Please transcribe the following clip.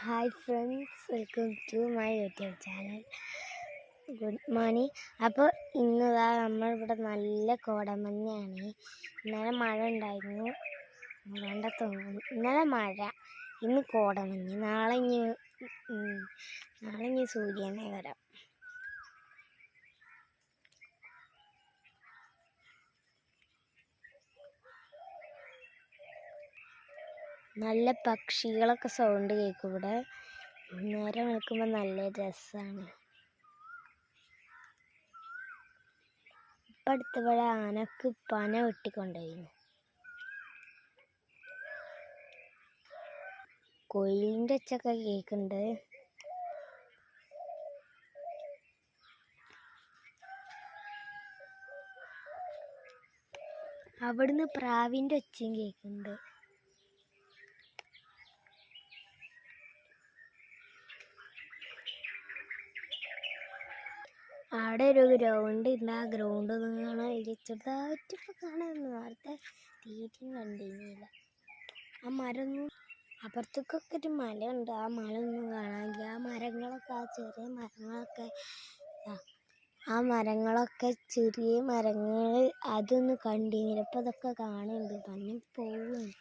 Hi friends welcome to my YouTube channel good morning അപ്പോൾ ഇന്നതാ നമ്മളിവിടെ നല്ല കോടമഞ്ഞാണ് ഇന്നലെ മഴ ഉണ്ടായിരുന്നു. വേണ്ട തോന്നുന്നു. ഇന്നലെ മഴ. ഇന്ന് കോടമഞ്ഞ്. നാളെ ഇനി നാളെ ഇനി സൂര്യനെ വരാം. നല്ല പക്ഷികളൊക്കെ സൗണ്ട് കേൾക്കും ഇവിടെ നേരം വെളുക്കുമ്പോൾ നല്ല രസമാണ് ഇപ്പം അടുത്തവിടെ ആനക്ക് പന വെട്ടിക്കൊണ്ടുപോയിരുന്നു കൊയിലിന്റെ ഒച്ചൊക്കെ കേൾക്കുന്നുണ്ട് അവിടുന്ന് പ്രാവിന്റെ ഒച്ചയും കേൾക്കുന്നുണ്ട് അവിടെ ഒരു ഗ്രൗണ്ട് ഉണ്ട് ആ ഗ്രൗണ്ട് ഒന്ന് കാണാൻ നേരത്തെ തീറ്റയും കണ്ടിരുന്നില്ല ആ മരമൊന്നും അപ്പുറത്തേക്കൊക്കെ ഒരു മലയുണ്ട്. ആ മല ഒന്നും കാണാനില്ല ആ മരങ്ങളൊക്കെ ആ ചെറിയ മരങ്ങളൊക്കെ ആ, മരങ്ങളൊക്കെ ചെറിയ മരങ്ങൾ അതൊന്നും കണ്ടിരുന്നില്ല ഇപ്പം അതൊക്കെ കാണുന്നുണ്ട്. തന്നെ പോവുകയാണ്